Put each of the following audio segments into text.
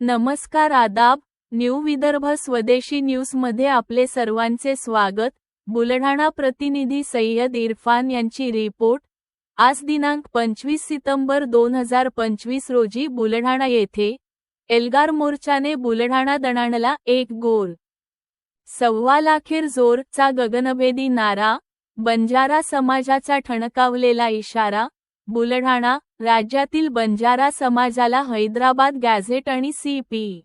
नमस्कार आदाब न्यू विदर्भ स्वदेशी न्यूजमध्ये आपले सर्वांचे स्वागत. बुलढाणा प्रतिनिधी सय्यद इरफान यांची रिपोर्ट. आज दिनांक पंचवीस सितंबर दोन हजार पंचवीस रोजी बुलढाणा येथे एल्गार मोर्चाने बुलढाणा दणाणला एक गोल सव्वा लाखेर जोरचा गगनभेदी नारा बंजारा समाजाचा ठणकावलेला इशारा बुलढाणा राज्यातील बंजारा समाजाला हैदराबाद गॅझेट आणि सी पी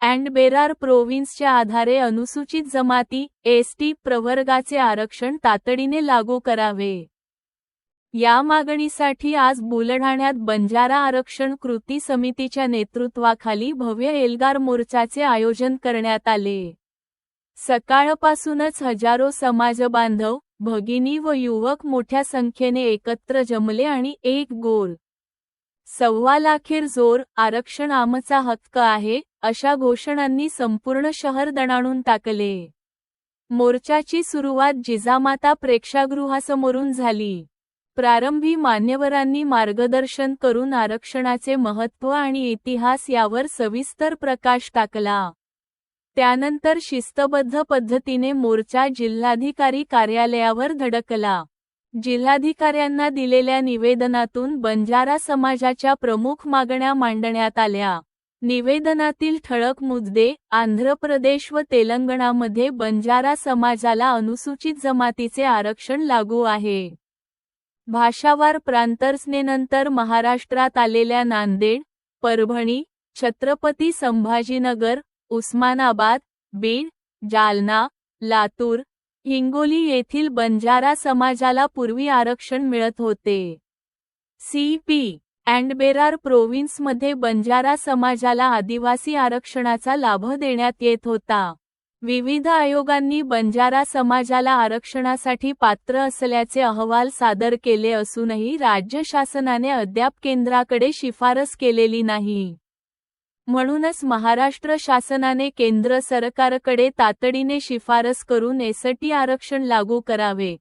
अँड बेरार प्रोव्हिन्सच्या आधारे अनुसूचित जमाती एसटी प्रवर्गाचे आरक्षण तातडीने लागू करावे. या मागणीसाठी आज बुलढाण्यात बंजारा आरक्षण कृती समितीच्या नेतृत्वाखाली भव्य एल्गार मोर्चाचे आयोजन करण्यात आले. सकाळपासूनच हजारो समाजबांधव भगिनी व युवक मोठ्या संख्येने एकत्र जमले आणि एक गोल सव्वा लाखेर जोर आरक्षण आमचा हक्क आहे अशा घोषणांनी संपूर्ण शहर दणाणून टाकले. मोर्चाची सुरुवात जिजामाता प्रेक्षागृहासमोरून झाली. प्रारंभी मान्यवरांनी मार्गदर्शन करून आरक्षणाचे महत्त्व आणि इतिहास यावर सविस्तर प्रकाश टाकला. त्यानंतर शिस्तबद्ध पद्धतीने मोर्चा जिल्हाधिकारी कार्यालयावर धडकला. जिल्हाधिकाऱ्यांना दिलेल्या निवेदनातून बंजारा समाजाच्या प्रमुख मागण्या मांडण्यात आल्या. निवेदनातील ठळक मुद्दे आंध्र प्रदेश व तेलंगणामध्ये बंजारा समाजाला अनुसूचित जमातीचे आरक्षण लागू आहे. भाषावार प्रांतर्सनेनंतर महाराष्ट्रात आलेल्या नांदेड परभणी छत्रपती संभाजीनगर उस्मानाबाद बीड जालना लातूर हिंगोली येथील बंजारा समाजाला पूर्वी आरक्षण मिळत होते. सी. पी. अँड बेरार प्रोव्हिन्समध्ये बंजारा समाजाला आदिवासी आरक्षणाचा लाभ देण्यात येत होता. विविध आयोगांनी बंजारा समाजाला आरक्षणासाठी पात्र असल्याचे अहवाल सादर केले असूनही राज्य शासनाने अद्याप केंद्राकडे शिफारस केलेली नाही. म्हणूनच महाराष्ट्र शासनाने केंद्र सरकारकडे तातडीने शिफारस करून एसटी आरक्षण लागू करावे.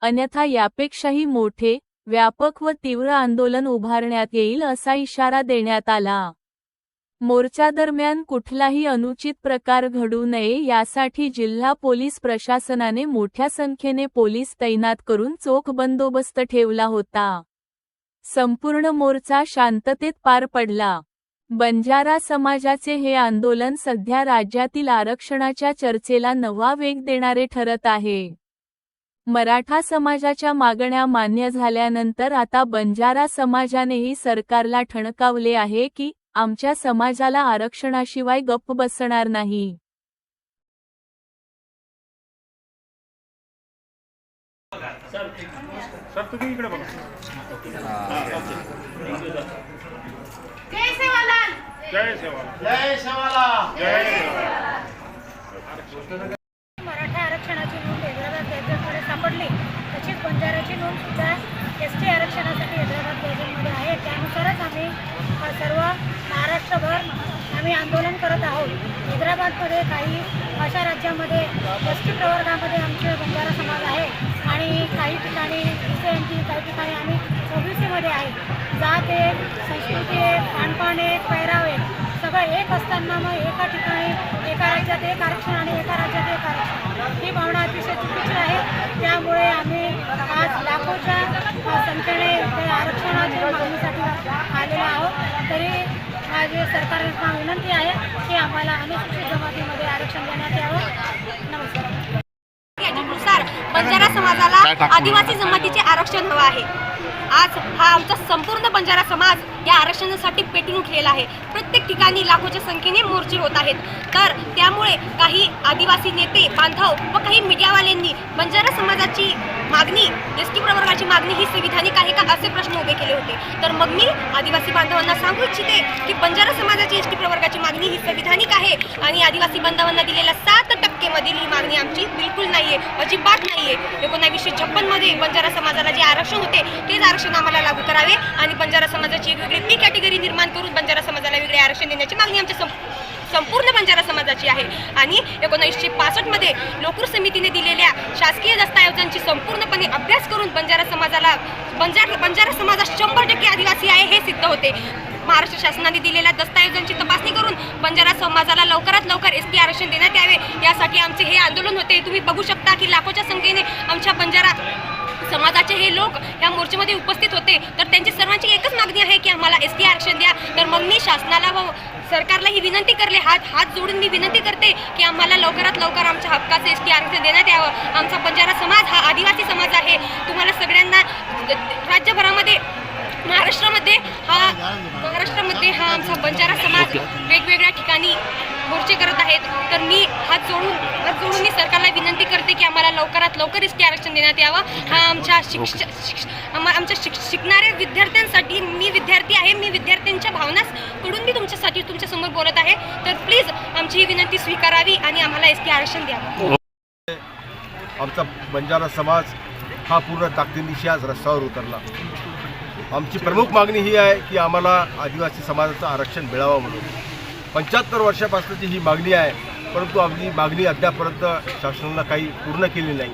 अन्यथा यापेक्षाही मोठे व्यापक व तीव्र आंदोलन उभारण्यात येईल असा इशारा देण्यात आला. मोर्चादरम्यान कुठलाही अनुचित प्रकार घडू नये यासाठी जिल्हा पोलीस प्रशासनाने मोठ्या संख्येने पोलीस तैनात करून चोख बंदोबस्त ठेवला होता. संपूर्ण मोर्चा शांततेत पार पडला. बंजारा समाजाचे हे आंदोलन सध्या राज्यातील आरक्षणाच्या चर्चेला नवा वेग देणारे ठरत आहे. मराठा समाजाच्या मागण्या मान्य झाल्यानंतर आता बंजारा समाजानेही सरकारला ठणकावले आहे की आमच्या समाजाला आरक्षणाशिवाय गप्प बसणार नाही. सर तुम्ही इकडे बघा. जय सेवालाल जय सेवा जय शिवाला जय सेवा मराठा आरक्षणाची नोंद हैदराबाद गॅझेटमध्ये सापडली. तशीच बंजाराची नोंद सुद्धा एस टी आरक्षणासाठी हैदराबाद गॅझेटमध्ये आहे. त्यानुसारच आम्ही सर्व महाराष्ट्रभर आम्ही आंदोलन करत आहोत. हैदराबादमध्ये काही अशा राज्यामध्ये एस टी प्रवर्गामध्ये आमचे बंजारा समाज आहे. आणि काही ठिकाणी सी एन टी काही ठिकाणी आम्ही ओबीसीमध्ये आहे. जात एक संस्कृती एक खानपान एक पैराव एक सगळं एक असताना मग एका ठिकाणी एका राज्यात एक आरक्षण आणि एका राज्यात एक आरक्षण. ही भावना अतिशय चुकीची आहे. त्यामुळे आम्ही आज लाखोच्या संख्येने आरक्षणाच्या मागणीसाठी आलेलो आहोत. तरी माझी सरकारला विनंती आहे की आम्हाला अनुसूचित जमातीमध्ये आरक्षण देण्यात यावं. आदिवासी जमातीचे आरक्षण हवं आहे. आज हा आमचा संपूर्ण बंजारा समाज या आरक्षणासाठी पेटून उठलेला आहे. प्रत्येक ठिकाणी लाखोच्या संख्येने मोर्चे होत आहेत. तर त्यामुळे काही आदिवासी नेते बांधव व काही मीडियावाल्यांनी बंजारा समाजाची मागणी एस टी प्रवर्गाची मागणी ही संविधानिक आहे का असे प्रश्न उभे केले होते. तर मग मी आदिवासी बांधवांना सांगू इच्छिते की बंजारा समाजाची एस टी प्रवर्गाची मागणी ही संविधानिक आहे आणि आदिवासी बांधवांना दिलेल्या सात ही मागणी आमची. बिलकुल नाही आहे अजिबात नाही आहे एकोणावीसशे छप्पनमध्ये बंजारा समाजाला जे आरक्षण होते तेच आरक्षण आम्हाला लागू करावे आणि बंजारा समाजाची एक वेगळी पी कॅटेगरी निर्माण करून बंजारा समाजाला वेगळे आरक्षण देण्याची मागणी आमच्या सं- संपूर्ण बंजारा समाजाची आहे. आणि एकोणीसशे पासष्टमध्ये लोकूर समितीने दिलेल्या शासकीय दस्तऐवजांची संपूर्णपणे अभ्यास करून बंजारा समाजाला बंजार बंजारा समाजात शंभर टक्के आदिवासी आहे हे सिद्ध होते. महाराष्ट्र शासनाने दिलेल्या दस्तऐवजांची तपासणी करून बंजारा समाजाला लवकरात लवकर एस टी आरक्षण देण्यात यावे. यासाठी आमचे हे आंदोलन होते. तुम्ही बघू शकता की लाखोच्या संख्येने आमच्या बंजारा समाजाचे हे लोक या मोर्चेमध्ये उपस्थित होते तर त्यांची सर्वांची एकच मागणी आहे की आम्हाला एस टी आरक्षण द्या. तर मग मी शासनाला व सरकारला ही विनंती करले हात हात जोडून मी विनंती करते की आम्हाला लवकरात लवकर आमच्या हक्काचं एस टी आरक्षण देण्यात यावं. आमचा बंजारा समाज हा आदिवासी समाज आहे. तुम्हाला सगळ्यांना राज्यभरामध्ये महाराष्ट्रामध्ये हा महाराष्ट्रामध्ये हा आमचा बंजारा समाज वेगवेगळ्या ठिकाणी मोर्चे करत आहेत. तर मी हात जोडून हात जोडून मी सरकारला विनंती करते की आम्हाला लवकरात लवकर एस टी आरक्षण देण्यात यावं. हा आमच्या शिक्ष शिक्ष- आमच्या शिक शिकणाऱ्या विद्यार्थ्यांसाठी मी विद्यार्थी आहे. मी विद्यार्थ्यांच्या भावनाकडून मी तुमच्यासाठी तुमच्यासमोर बोलत आहे. तर प्लीज आमची ही विनंती स्वीकारावी आणि आम्हाला एस टी आरक्षण द्यावं आमचा बंजारा समाज हा पूर्ण ताकदीनिशी आज रस्त्यावर उतरला. आमची प्रमुख मागणी ही आहे की आम्हाला आदिवासी समाजाचं आरक्षण मिळावं म्हणून. पंच्याहत्तर वर्षापासूनची ही मागणी आहे परंतु आमची मागणी अद्यापर्यंत शासनानं काही पूर्ण केली नाही.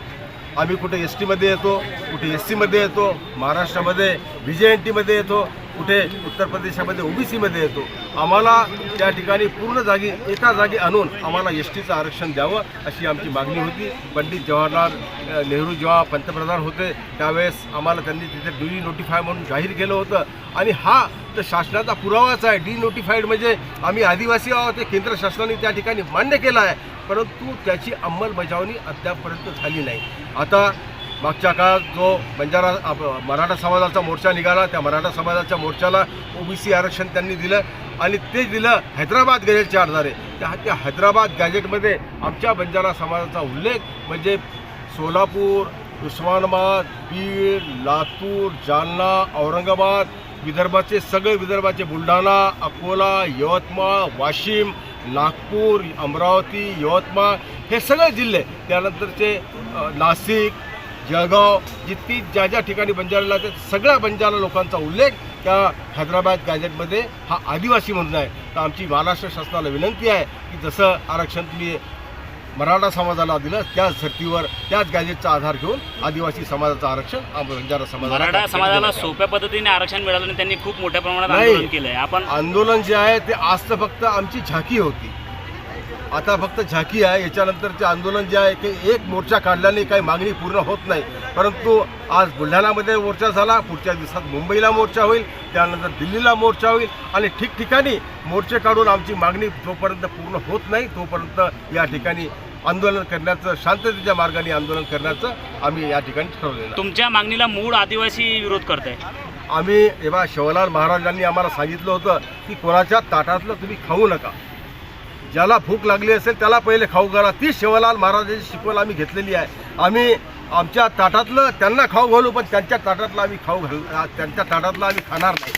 आम्ही कुठे एस टीमध्ये येतो कुठे एस सीमध्ये येतो महाराष्ट्रामध्ये व्ही जे एन टीमध्ये येतो कुठे उत्तर प्रदेशामध्ये ओबीसीमध्ये येतो. आम्हाला त्या ठिकाणी पूर्ण जागी एका जागी आणून आम्हाला एस टीचं आरक्षण द्यावं अशी आमची मागणी होती. पंडित जवाहरलाल नेहरू जेव्हा पंतप्रधान होते त्यावेळेस आम्हाला त्यांनी तिथे डी नोटिफाय म्हणून जाहीर केलं होतं. आणि हा तर शासनाचा पुरावाच आहे. डी नोटिफाईड म्हणजे आम्ही आदिवासी आहोत ते केंद्र शासनाने त्या ठिकाणी मान्य केलं आहे. परंतु त्याची अंमलबजावणी अद्यापपर्यंत झाली नाही. आता मागच्या काळात जो बंजारा मराठा समाजाचा मोर्चा निघाला त्या मराठा समाजाच्या मोर्चाला ओबीसी आरक्षण त्यांनी दिलं आणि ते दिलं हैदराबाद गॅजेटच्या आधारे. त्या त्या हैदराबाद गॅजेटमध्ये आमच्या बंजारा समाजाचा उल्लेख म्हणजे सोलापूर उस्मानाबाद बीड लातूर जालना औरंगाबाद विदर्भाचे सगळे विदर्भाचे बुलढाणा अकोला यवतमाळ वाशिम नागपूर अमरावती यवतमाळ हे सगळे जिल्हे त्यानंतरचे नाशिक जळगाव जितकी ज्या ज्या ठिकाणी बंजाराला त्या सगळ्या बंजारा लोकांचा उल्लेख त्या हैदराबाद गॅजेटमध्ये हा आदिवासी म्हणून आहे तर आमची महाराष्ट्र शासनाला विनंती आहे की जसं आरक्षण तुम्ही मराठा समाजाला दिलं त्याच धर्तीवर त्याच गॅजेटचा आधार घेऊन आदिवासी समाजाचं आरक्षण बंजारा समाजाला मराठा समाजाला. सोप्या पद्धतीने आरक्षण मिळालं आणि त्यांनी खूप मोठ्या प्रमाणात. आंदोलन केलंय आपण आंदोलन जे आहे ते आज तर फक्त आमची झाकी होती आता फक्त झाकी आहे. याच्यानंतरचे आंदोलन जे आहे ते एक मोर्चा काढल्याने काही मागणी पूर्ण होत नाही. परंतु आज बुलढाणामध्ये मोर्चा झाला पुढच्या दिवसात मुंबईला मोर्चा होईल त्यानंतर दिल्लीला मोर्चा होईल आणि ठिकठिकाणी मोर्चे काढून आमची मागणी जोपर्यंत पूर्ण होत नाही. तोपर्यंत या ठिकाणी आंदोलन करण्याचं शांततेच्या मार्गाने आंदोलन करण्याचं आम्ही या ठिकाणी ठरवलेलं आहे. तुमच्या मागणीला मूळ आदिवासी विरोध करताय. आम्ही जेव्हा शिवलाल महाराजांनी आम्हाला सांगितलं होतं की कोणाच्या ताटातलं तुम्ही खाऊ नका. ज्याला भूक लागली असेल त्याला पहिले खाऊ घाला. ती शिवलाल महाराजांची शिकवण आम्ही घेतलेली आहे. आम्ही आमच्या ताटातलं त्यांना खाऊ घालू पण त्यांच्या ताटातलं आम्ही खाऊ घाल त्यांच्या ताटातलं आम्ही खाणार नाही.